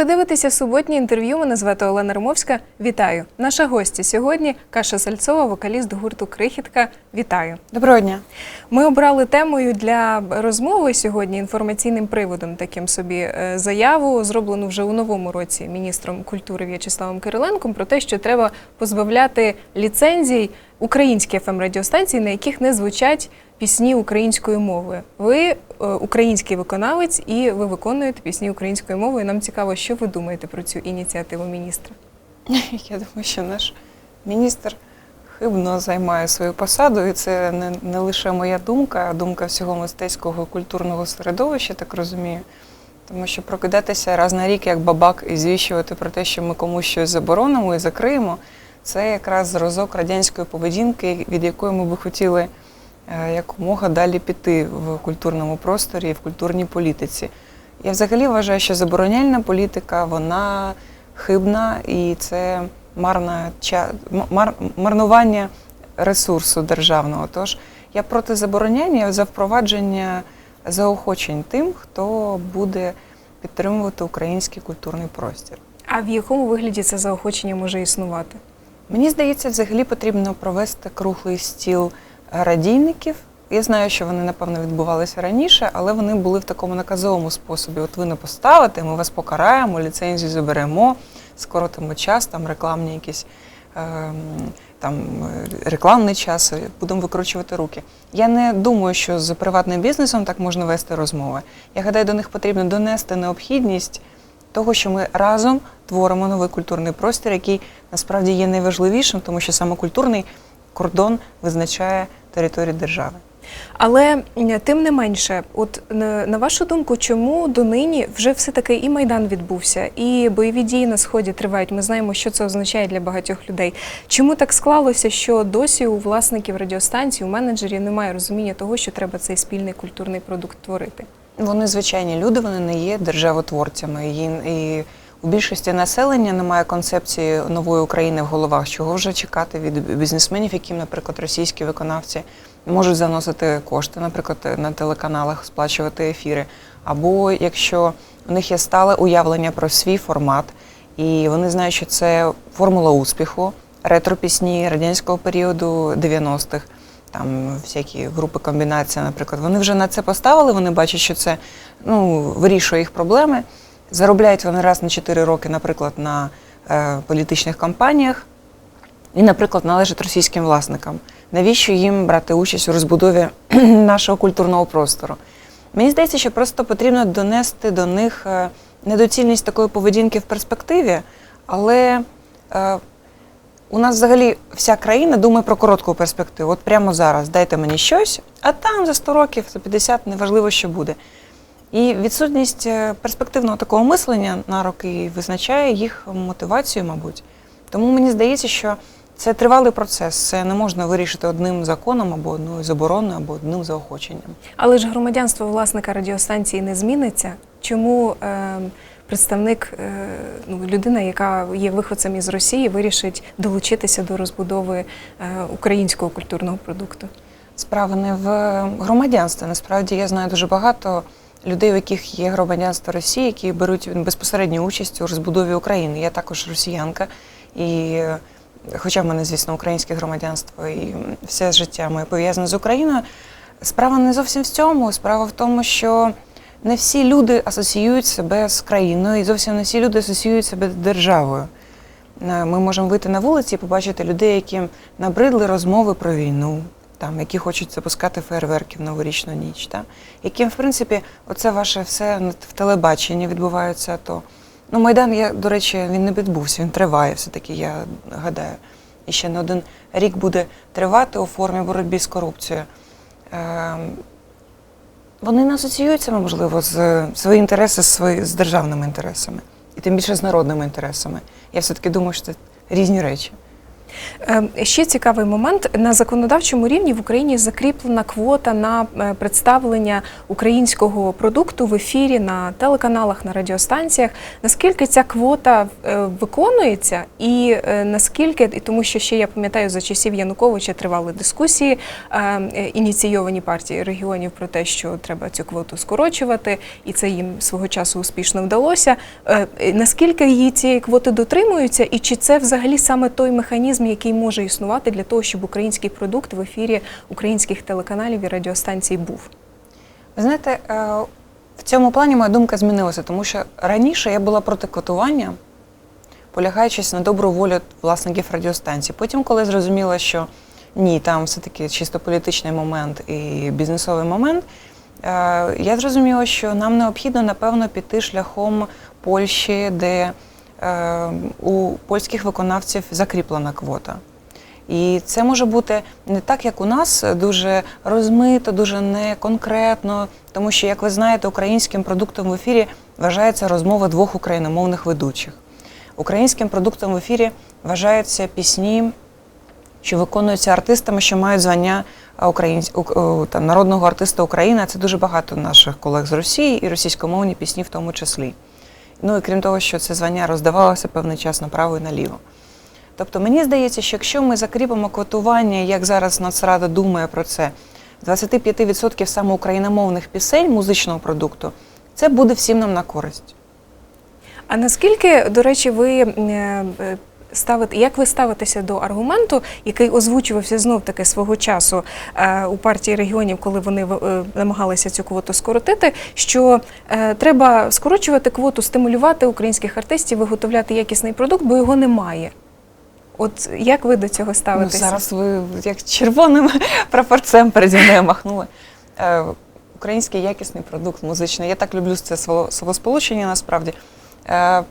Ви дивитеся суботнє інтерв'ю. Мене звати Олена Ромовська. Вітаю! Наша гостя сьогодні Каша Сальцова, вокаліст гурту Крихітка. Вітаю! Доброго дня. Ми обрали темою для розмови сьогодні інформаційним приводом, таким собі е, заяву, зроблену вже у новому році міністром культури В'ячеславом Кириленком, про те, що треба позбавляти ліцензій українські fm радіостанції, на яких не звучать пісні українською мовою. Ви е, український виконавець і ви виконуєте пісні українською мовою. Нам цікаво, що ви думаєте про цю ініціативу міністра. Я думаю, що наш міністр хибно займає свою посаду, і це не, не лише моя думка, а думка всього мистецького культурного середовища, так розумію. Тому що прокидатися раз на рік як бабак і звіщувати про те, що ми комусь щось заборонимо і закриємо, це якраз зразок радянської поведінки, від якої ми би хотіли е, якомога далі піти в культурному просторі в культурній політиці. Я взагалі вважаю, що забороняльна політика вона хибна і це марна мар... марнування ресурсу державного. Тож я проти забороняння за впровадження заохочень тим, хто буде підтримувати український культурний простір. А в якому вигляді це заохочення може існувати? Мені здається, взагалі потрібно провести круглий стіл радійників. Я знаю, що вони, напевно, відбувалися раніше, але вони були в такому наказовому способі. От ви не поставите, ми вас покараємо, ліцензію заберемо, скоротимо час, там рекламні якісь ем, там е, рекламний час, будемо викручувати руки. Я не думаю, що з приватним бізнесом так можна вести розмови. Я гадаю, до них потрібно донести необхідність того, що ми разом творимо новий культурний простір, який насправді є найважливішим, тому що саме культурний кордон визначає територію держави. Але тим не менше, от на вашу думку, чому донині вже все таки і майдан відбувся, і бойові дії на сході тривають? Ми знаємо, що це означає для багатьох людей. Чому так склалося, що досі у власників радіостанцій, у менеджерів немає розуміння того, що треба цей спільний культурний продукт творити? Вони звичайні люди, вони не є державотворцями. І, у більшості населення немає концепції нової України в головах, чого вже чекати від бізнесменів, яким, наприклад, російські виконавці можуть заносити кошти, наприклад, на телеканалах, сплачувати ефіри. Або якщо у них є стале уявлення про свій формат, і вони знають, що це формула успіху, ретро-пісні радянського періоду 90-х, там всякі групи комбінація, наприклад, вони вже на це поставили, вони бачать, що це ну, вирішує їх проблеми. Заробляють вони раз на 4 роки, наприклад, на е, політичних кампаніях, і, наприклад, належать російським власникам. Навіщо їм брати участь у розбудові нашого культурного простору? Мені здається, що просто потрібно донести до них е, недоцільність такої поведінки в перспективі, але е, у нас взагалі вся країна думає про коротку перспективу. От прямо зараз дайте мені щось, а там за 100 років, за 50, неважливо, що буде. І відсутність е, перспективного такого мислення на роки визначає їх мотивацію, мабуть. Тому мені здається, що це тривалий процес. Це не можна вирішити одним законом або одною забороною, або одним заохоченням. Але ж громадянство власника радіостанції не зміниться. Чому е, представник, е, ну, людина, яка є виходцем із Росії, вирішить долучитися до розбудови е, українського культурного продукту? Справа не в громадянстві. Насправді я знаю дуже багато людей, у яких є громадянство Росії, які беруть безпосередню участь у розбудові України. Я також росіянка, і хоча в мене, звісно, українське громадянство і все життя моє пов'язане з Україною. Справа не зовсім в цьому. Справа в тому, що не всі люди асоціюють себе з країною, і зовсім не всі люди асоціюють себе з державою. Е, Ми можемо вийти на вулиці і побачити людей, яким набридли розмови про війну, там, які хочуть запускати фейерверки в новорічну ніч, там, яким, в принципі, оце ваше все в телебаченні відбувається. То ну, Майдан, я, до речі, він не відбувся, він триває все-таки, я гадаю. І ще не один рік буде тривати у формі боротьби з корупцією. Вони не асоціюються, можливо, з свої інтереси з, з державними інтересами, і тим більше з народними інтересами. Я все-таки думаю, що це різні речі. Е, Ще цікавий момент на законодавчому рівні в Україні закріплена квота на е, представлення українського продукту в ефірі на телеканалах, на радіостанціях. Наскільки ця квота е, виконується, і наскільки і тому, що ще я пам'ятаю за часів Януковича тривали дискусії, ініційовані партії регіонів про те, що треба цю квоту скорочувати, і це їм свого часу успішно вдалося. Наскільки її цієї квоти дотримуються, і чи це взагалі саме той механізм, який може існувати для того, щоб український продукт в ефірі українських телеканалів і радіостанцій був? Ви знаєте, е, в цьому плані моя думка змінилася, тому що раніше я була проти квотування, полягаючись на добру волю власників радіостанцій. Потім, коли зрозуміла, що ні, там все-таки чисто політичний момент і бізнесовий момент, е, я зрозуміла, що нам необхідно, напевно, піти шляхом Польщі, де у польських виконавців закріплена квота. І це може бути не так, як у нас, дуже розмито, дуже неконкретно, тому що, як ви знаєте, українським продуктом в ефірі вважається розмова двох україномовних ведучих. Українським продуктом в ефірі вважаються пісні, що виконуються артистами, що мають звання українсь... там, народного артиста України. Це дуже багато наших колег з Росії і російськомовні пісні в тому числі. Ну і крім того, що це звання роздавалося певний час направо і наліво. Тобто мені здається, що якщо ми закріпимо квотування, як зараз Нацрада думає про це, 25% саме україномовних пісень музичного продукту, це буде всім нам на користь. А наскільки, до речі, ви е, як ви ставитеся до аргументу, який озвучувався знов таки свого часу е, у партії регіонів, коли вони е, намагалися цю квоту скоротити, що е, треба скорочувати квоту, стимулювати українських артистів, виготовляти якісний продукт, бо його немає. От як ви до цього Ну, ставитеся? зараз ви як червоним прапорцем переді мною махнули. Е, український якісний продукт музичний. Я так люблю це слово- словосполучення насправді. Е,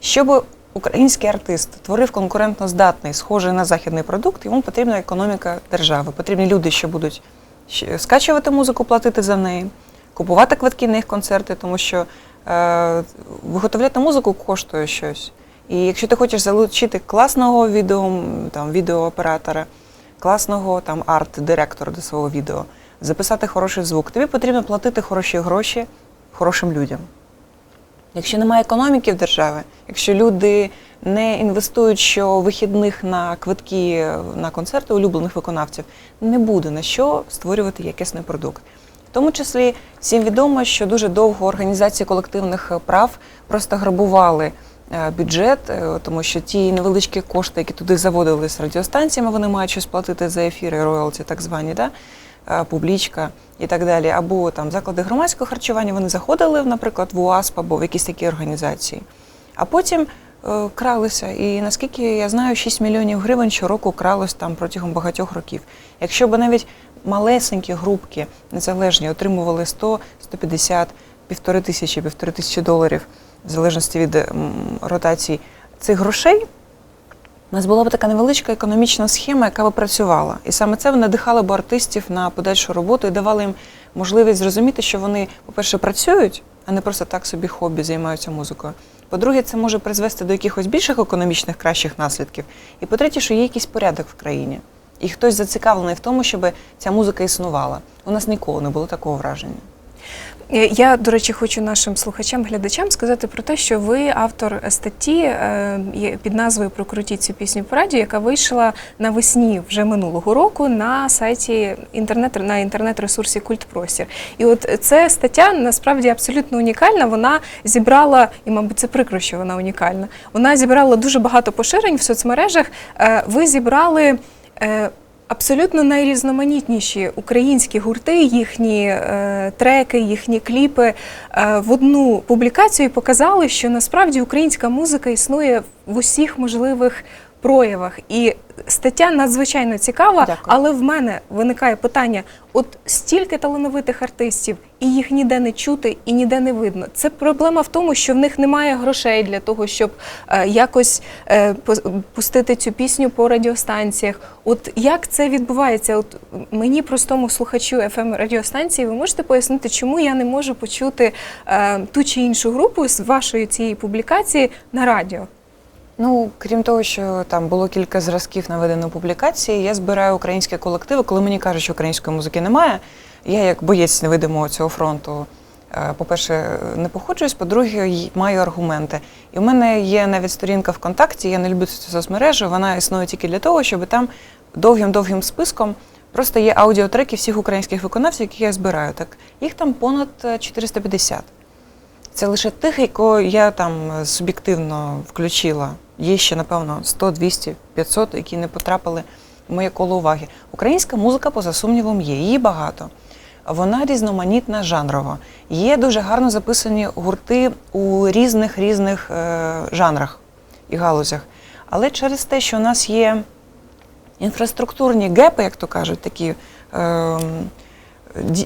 щоб український артист творив конкурентно здатний, схожий на західний продукт, йому потрібна економіка держави. Потрібні люди, що будуть скачувати музику, платити за неї, купувати квитки на їх концерти, тому що е, виготовляти музику коштує щось. І якщо ти хочеш залучити класного відео, там, відеооператора, класного там, арт-директора до свого відео, записати хороший звук, тобі потрібно платити хороші гроші хорошим людям. Якщо немає економіки в державі, якщо люди не інвестують що вихідних на квитки на концерти улюблених виконавців, не буде на що створювати якісний продукт. В тому числі всім відомо, що дуже довго організації колективних прав просто грабували е, бюджет, е, тому що ті невеличкі кошти, які туди заводили з радіостанціями, вони мають щось платити за ефіри, роялті, так звані, да? Е, публічка і так далі. Або там заклади громадського харчування вони заходили, наприклад, в УАСП або в якісь такі організації. А потім е, кралися. І наскільки я знаю, 6 мільйонів гривень щороку кралось там протягом багатьох років. Якщо б навіть малесенькі групки незалежні отримували 100, 150, півтори тисячі, півтори тисячі доларів, в залежності від ротації цих грошей, у нас була б така невеличка економічна схема, яка б працювала. І саме це надихало б артистів на подальшу роботу і давало їм можливість зрозуміти, що вони, по-перше, працюють, а не просто так собі хобі займаються музикою. По-друге, це може призвести до якихось більших економічних кращих наслідків. І по-третє, що є якийсь порядок в країні. І хтось зацікавлений в тому, щоб ця музика існувала. У нас ніколи не було такого враження. Е, Я, до речі, хочу нашим слухачам, глядачам сказати про те, що ви автор статті е, під назвою Прокрутіть цю пісню по радіо, яка вийшла навесні вже минулого року на сайті інтернет на інтернет-ресурсі Культпростір. І от ця стаття насправді абсолютно унікальна. Вона зібрала, і, мабуть, це прикро, що вона унікальна. Вона зібрала дуже багато поширень в соцмережах. Е, Ви зібрали. Абсолютно найрізноманітніші українські гурти, їхні е, треки, їхні кліпи е, в одну публікацію показали, що насправді українська музика існує в усіх можливих проявах. І стаття надзвичайно цікава, Дякую. але в мене виникає питання: от стільки талановитих артистів, і їх ніде не чути, і ніде не видно. Це проблема в тому, що в них немає грошей для того, щоб е, якось е, пустити цю пісню по радіостанціях. От як це відбувається? От мені, простому слухачу fm радіостанції, ви можете пояснити, чому я не можу почути е, ту чи іншу групу з вашої цієї публікації на радіо? Ну, крім того, що там було кілька зразків наведено публікації, я збираю українські колективи. Коли мені кажуть, що української музики немає, я як боєць невидимого цього фронту. е, По-перше, не походжуюсь, по-друге, маю аргументи. І в мене є навіть сторінка ВКонтакті, я не люблю цю соцмережу, вона існує тільки для того, щоб там довгим-довгим списком просто є аудіотреки всіх українських виконавців, які я збираю. Так їх там понад е, 450. Це лише тих, якого я там е, суб'єктивно включила. Є ще, напевно, 100, 200, 500, які не потрапили в моє коло уваги. Українська музика, поза сумнівом, є. Її багато. Вона різноманітна жанрова. Є дуже гарно записані гурти у різних різних е, жанрах і галузях. Але через те, що у нас є інфраструктурні гепи, як то кажуть, такі е,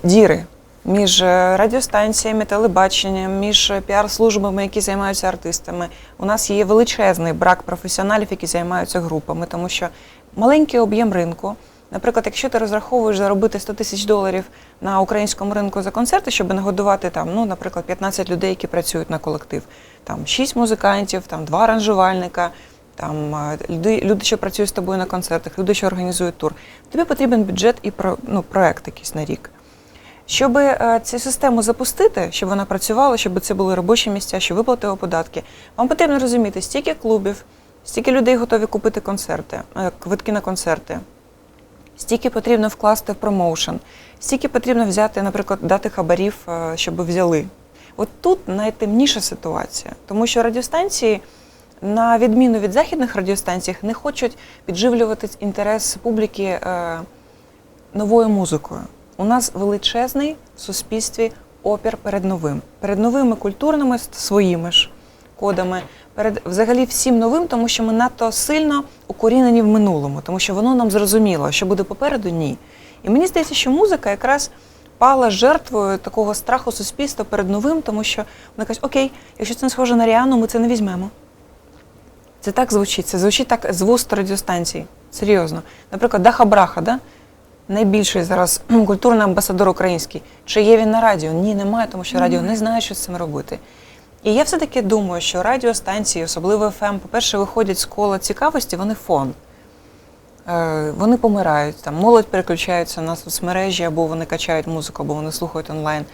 діри між е, радіостанціями, телебаченням, між е, піар-службами, які займаються артистами. У нас є величезний брак професіоналів, які займаються групами, тому що маленький об'єм ринку. Наприклад, якщо ти розраховуєш заробити 100 тисяч доларів на українському ринку за концерти, щоб нагодувати там, ну, наприклад, 15 людей, які працюють на колектив, там 6 музикантів, там 2 аранжувальника, там е, люди, люди, що працюють з тобою на концертах, люди, що організують тур. Тобі потрібен бюджет і про, ну, проект якийсь на рік. Щоб е, цю систему запустити, щоб вона працювала, щоб це були робочі місця, щоб виплатили податки, вам потрібно розуміти, стільки клубів, стільки людей готові купити концерти, е, квитки на концерти, стільки потрібно вкласти в промоушен, стільки потрібно взяти, наприклад, дати хабарів, е, щоб взяли. От тут найтемніша ситуація, тому що радіостанції, на відміну від західних радіостанцій, не хочуть підживлювати інтерес публіки новою музикою. У нас величезний в суспільстві опір перед новим, перед новими культурними своїми ж кодами, перед взагалі всім новим, тому що ми надто сильно укорінені в минулому, тому що воно нам зрозуміло, що буде попереду ні. І мені здається, що музика якраз пала жертвою такого страху суспільства перед новим, тому що вони кажуть, окей, якщо це не схоже на Ріану, ми це не візьмемо. Це так звучить, це звучить так з вуст радіостанцій. Серйозно. Наприклад, Даха Браха, да? Найбільший зараз культурний амбасадор український. Чи є він на радіо? Ні, немає, тому що радіо не знає, що з цим робити. І я все-таки думаю, що радіостанції, особливо ФМ, по-перше, виходять з кола цікавості, вони фон. Е, Вони помирають, там, молодь переключається на соцмережі, або вони качають музику, або вони слухають онлайн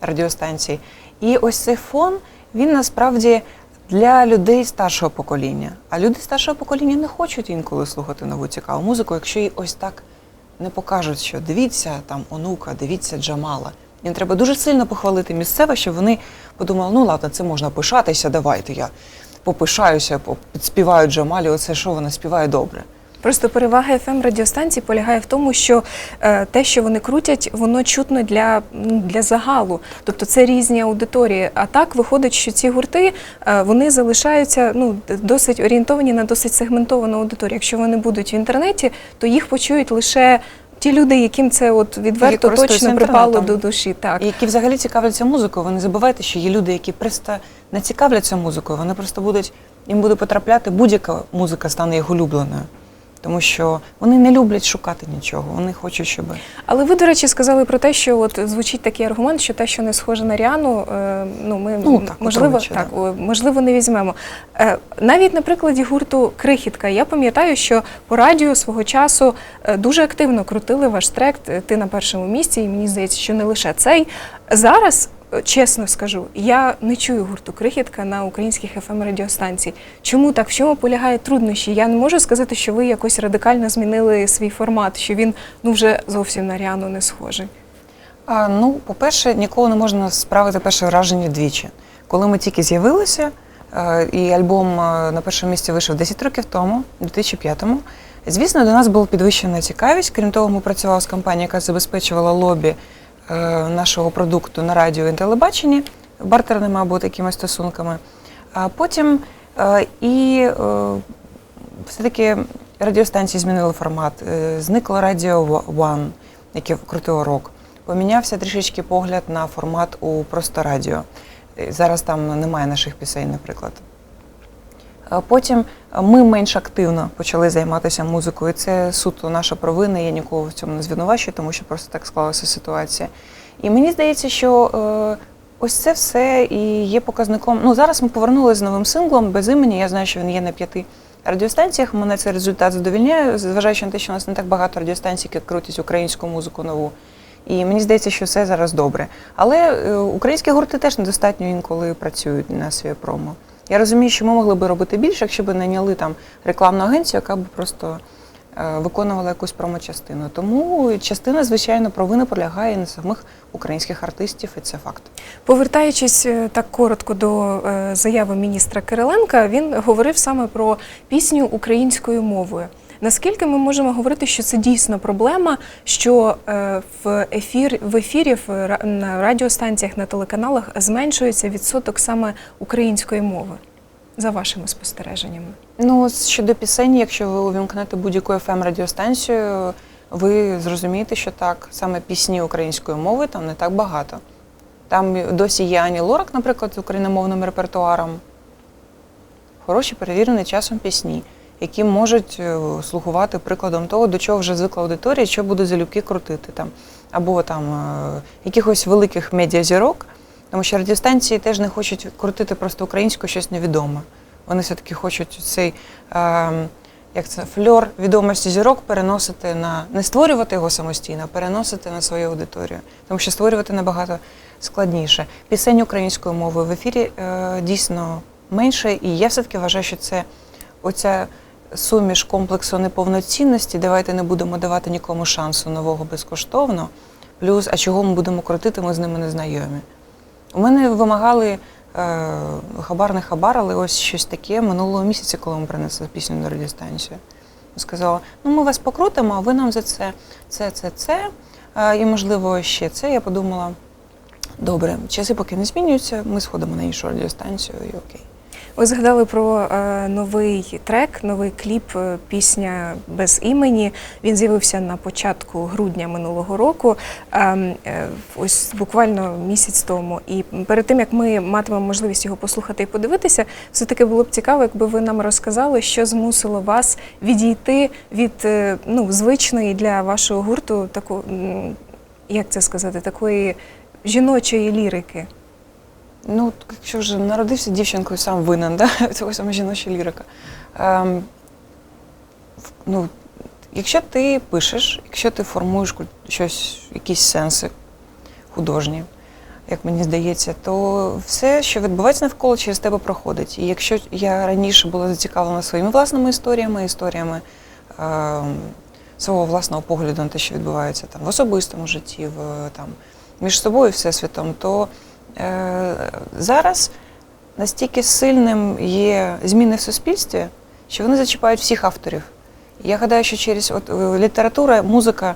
радіостанції. І ось цей фон, він насправді для людей старшого покоління. А люди старшого покоління не хочуть інколи слухати нову цікаву музику, якщо їй ось так не покажуть, що дивіться там онука, дивіться Джамала. Їм треба дуже сильно похвалити місцеве, щоб вони подумали, ну ладно, це можна пишатися, давайте я попишаюся, по- підспіваю Джамалі, оце що вона співає добре. Просто перевага fm радіостанцій полягає в тому, що е, те, що вони крутять, воно чутно для, ну, для загалу. Тобто це різні аудиторії. А так виходить, що ці гурти е, вони залишаються ну, досить орієнтовані на досить сегментовану аудиторію. Якщо вони будуть в інтернеті, то їх почують лише ті люди, яким це от відверто точно припало до душі. Так. І які взагалі цікавляться музикою. Ви не забувайте, що є люди, які просто не цікавляться музикою. Вони просто будуть їм буде потрапляти будь-яка музика стане їх улюбленою. Тому що вони не люблять шукати нічого. Вони хочуть, щоб Але ви, до речі, сказали про те, що от звучить такий аргумент, що те, що не схоже на Ріану, е, ну ми Ну, так, можливо, утримуючи, так, да. можливо, не візьмемо. Е, навіть на прикладі гурту Крихітка, я пам'ятаю, що по радіо свого часу е, дуже активно крутили ваш трек е, Ти на першому місці, і мені здається, що не лише цей. Зараз. Чесно скажу, я не чую гурту крихітка на українських fm радіостанцій. Чому так? В чому полягають труднощі? Я не можу сказати, що ви якось радикально змінили свій формат, що він ну вже зовсім на Ріану не схожий. А, ну, по-перше, ніколи не можна справити перше враження двічі. Коли ми тільки з'явилися, е, і альбом е, на першому місці вийшов 10 років тому, у 2005-му, звісно, до нас була підвищена цікавість. Крім того, ми працювали з компанією, яка забезпечувала лобі нашого продукту на радіо і телебаченні бартерними або такими стосунками. А потім е, і е, все-таки радіостанції змінили формат. Е, Зникло радіо One, яке крутило рок. Помінявся трішечки погляд на формат у просто радіо. Е, Зараз там немає наших пісень, наприклад. Потім ми менш активно почали займатися музикою. Це суто наша провина. Я нікого в цьому не звинувачую, тому що просто так склалася ситуація. І мені здається, що е, ось це все і є показником. Ну зараз ми повернулися з новим синглом без імені. Я знаю, що він є на п'яти радіостанціях. Мене цей результат задовільняє, зважаючи на те, що у нас не так багато радіостанцій, які крутять українську музику нову. І мені здається, що все зараз добре. Але е, українські гурти теж недостатньо інколи працюють на своє промо. Я розумію, що ми могли би робити більше, якщо б найняли там рекламну агенцію, яка б просто е, виконувала якусь промо-частину. Тому частина, звичайно, провини полягає на самих українських артистів, і це факт. Повертаючись е, так коротко до е, заяви міністра Кириленка, він говорив саме про пісню українською мовою. Наскільки ми можемо говорити, що це дійсно проблема, що е, в ефір в ефірі на радіостанціях на телеканалах зменшується відсоток саме української мови, за вашими спостереженнями? Ну, щодо пісень, якщо ви увімкнете будь-яку fm радіостанцію, ви зрозумієте, що так, саме пісні української мови там не так багато. Там досі є Ані Лорак, наприклад, з україномовним репертуаром. Хороші, перевірені часом пісні, які можуть е, слугувати прикладом того, до чого вже звикла аудиторія, що буде залюбки крутити там. Або там е, якихось великих медіазірок, тому що радіостанції теж не хочуть крутити просто українською щось невідоме. Вони все-таки хочуть цей е, як це, фльор відомості зірок переносити на не створювати його самостійно, а переносити на свою аудиторію. Тому що створювати набагато складніше. Пісень українською мовою в ефірі е, дійсно менше, і я все-таки вважаю, що це оця суміш комплексу неповноцінності. Давайте не будемо давати нікому шансу нового безкоштовно. Плюс, а чого ми будемо крутити, ми з ними не знайомі. У мене вимагали е, хабар не хабар, але ось щось таке минулого місяця, коли ми принесли пісню на радіостанцію. Сказала, ну ми вас покрутимо, а ви нам за це, це, це, це, е, і можливо ще це. Я подумала, добре, часи поки не змінюються, ми сходимо на іншу радіостанцію і окей. Ви згадали про е, новий трек, новий кліп, е, пісня без імені. Він з'явився на початку грудня минулого року, ем, е, ось буквально місяць тому. І перед тим як ми матимемо можливість його послухати і подивитися, все таки було б цікаво, якби ви нам розказали, що змусило вас відійти від ну, звичної для вашого гурту таку, як це сказати, такої жіночої лірики. Ну, якщо вже народився дівчинкою, сам винен, да? цього саме жіноча лірика. Ем, ну, якщо ти пишеш, якщо ти формуєш щось, якісь сенси художні, як мені здається, то все, що відбувається навколо, через тебе проходить. І якщо я раніше була зацікавлена своїми власними історіями, історіями ем, свого власного погляду на те, що відбувається там в особистому житті, в там між собою і всесвітом, то е, зараз настільки сильним є зміни в суспільстві, що вони зачіпають всіх авторів. Я гадаю, що через от, е, література, музика,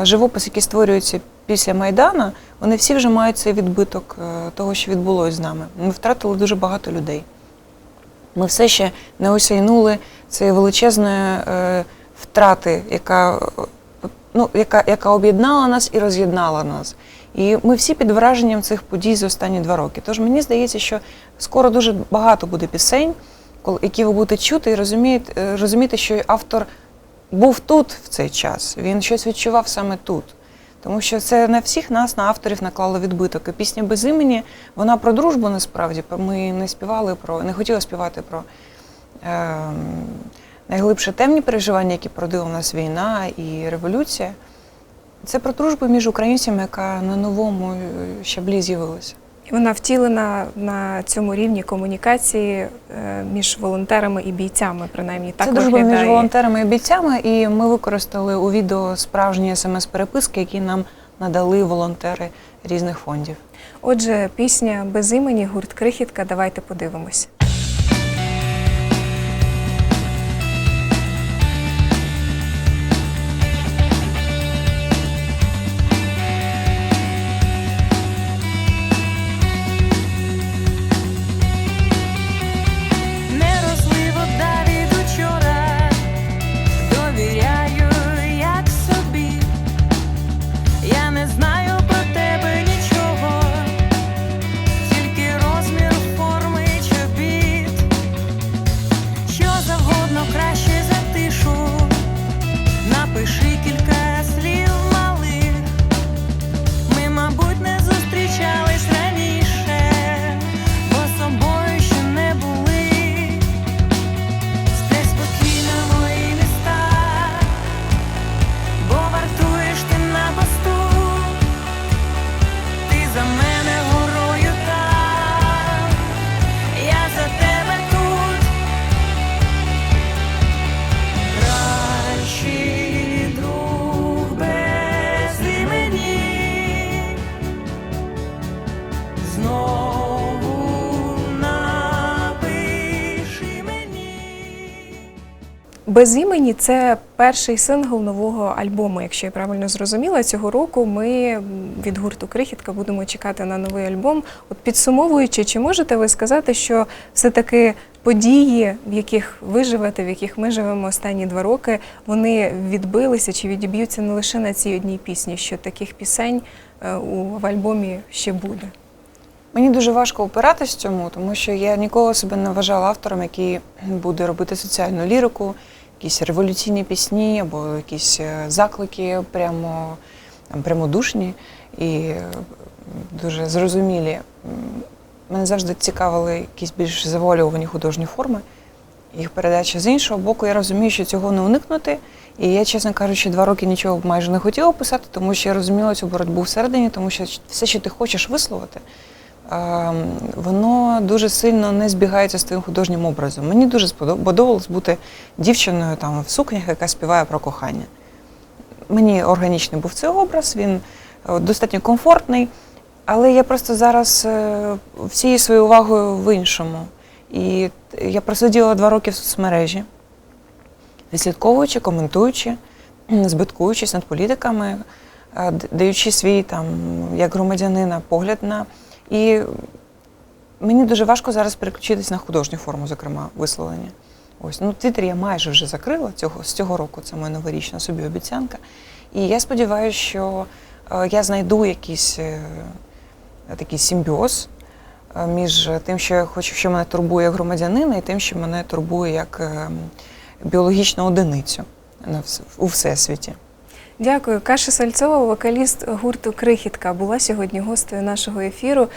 е, живопис, які створюються після Майдана, вони всі вже мають цей відбиток е, того, що відбулося з нами. Ми втратили дуже багато людей. Ми все ще не осяйнули цієї величезної е, втрати, яка, е, ну, яка, яка об'єднала нас і роз'єднала нас. І ми всі під враженням цих подій за останні два роки. Тож мені здається, що скоро дуже багато буде пісень, які ви будете чути і розумієте, е, розуміти, що автор був тут в цей час. Він щось відчував саме тут. Тому що це на всіх нас, на авторів, наклало відбиток. І пісня без імені, вона про дружбу насправді. Ми не співали про, не хотіли співати про е, найглибше темні переживання, які породила в нас війна і революція. Це про дружбу між українцями, яка на новому е, щаблі з'явилася. Вона втілена на цьому рівні комунікації е, між волонтерами і бійцями, принаймні так Це дружба між волонтерами і бійцями, і ми використали у відео справжні смс-переписки, які нам надали волонтери різних фондів. Отже, пісня без імені, гурт Крихітка. Давайте подивимось. Без імені це перший сингл нового альбому, якщо я правильно зрозуміла. Цього року ми від гурту Крихітка будемо чекати на новий альбом. От підсумовуючи, чи можете ви сказати, що все-таки події, в яких ви живете, в яких ми живемо останні два роки, вони відбилися чи відіб'ються не лише на цій одній пісні, що таких пісень е, у в альбомі ще буде? Мені дуже важко опиратись цьому, тому що я ніколи себе не вважала автором, який буде робити соціальну лірику, якісь революційні пісні або якісь е, заклики прямо прямодушні і е, дуже зрозумілі. Мене завжди цікавили якісь більш завуальовані художні форми, їх передача з іншого боку. Я розумію, що цього не уникнути. І я, чесно кажучи, два роки нічого майже не хотіла писати, тому що я розуміла цю боротьбу всередині, тому що все, що ти хочеш висловити, воно дуже сильно не збігається з твоїм художнім образом. Мені дуже сподобалось бути дівчиною там в сукнях, яка співає про кохання. Мені органічний був цей образ, він е, достатньо комфортний, але я просто зараз е, всією своєю увагою в іншому. І я просиділа два роки в соцмережі, відслідковуючи, коментуючи, збиткуючись над політиками, е, даючи свій там як громадянина погляд на. І мені дуже важко зараз переключитись на художню форму, зокрема, висловлення. Ось, ну, Твіттер я майже вже закрила цього, з цього року, це моя новорічна собі обіцянка. І я сподіваюся, що е, я знайду якийсь е, такий симбіоз е, між тим, що я хочу, що мене турбує як громадянина, і тим, що мене турбує як е, біологічну одиницю у всесвіті. Дякую. Каша Сальцова, вокаліст гурту Крихітка, була сьогодні гостею нашого ефіру.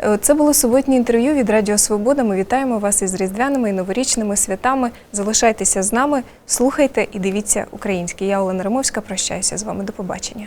Е, Це було суботнє інтерв'ю від Радіо Свобода. Ми вітаємо вас із різдвяними і новорічними святами. Залишайтеся з нами, слухайте і дивіться українське. Я Олена Римовська. Прощаюся з вами. До побачення.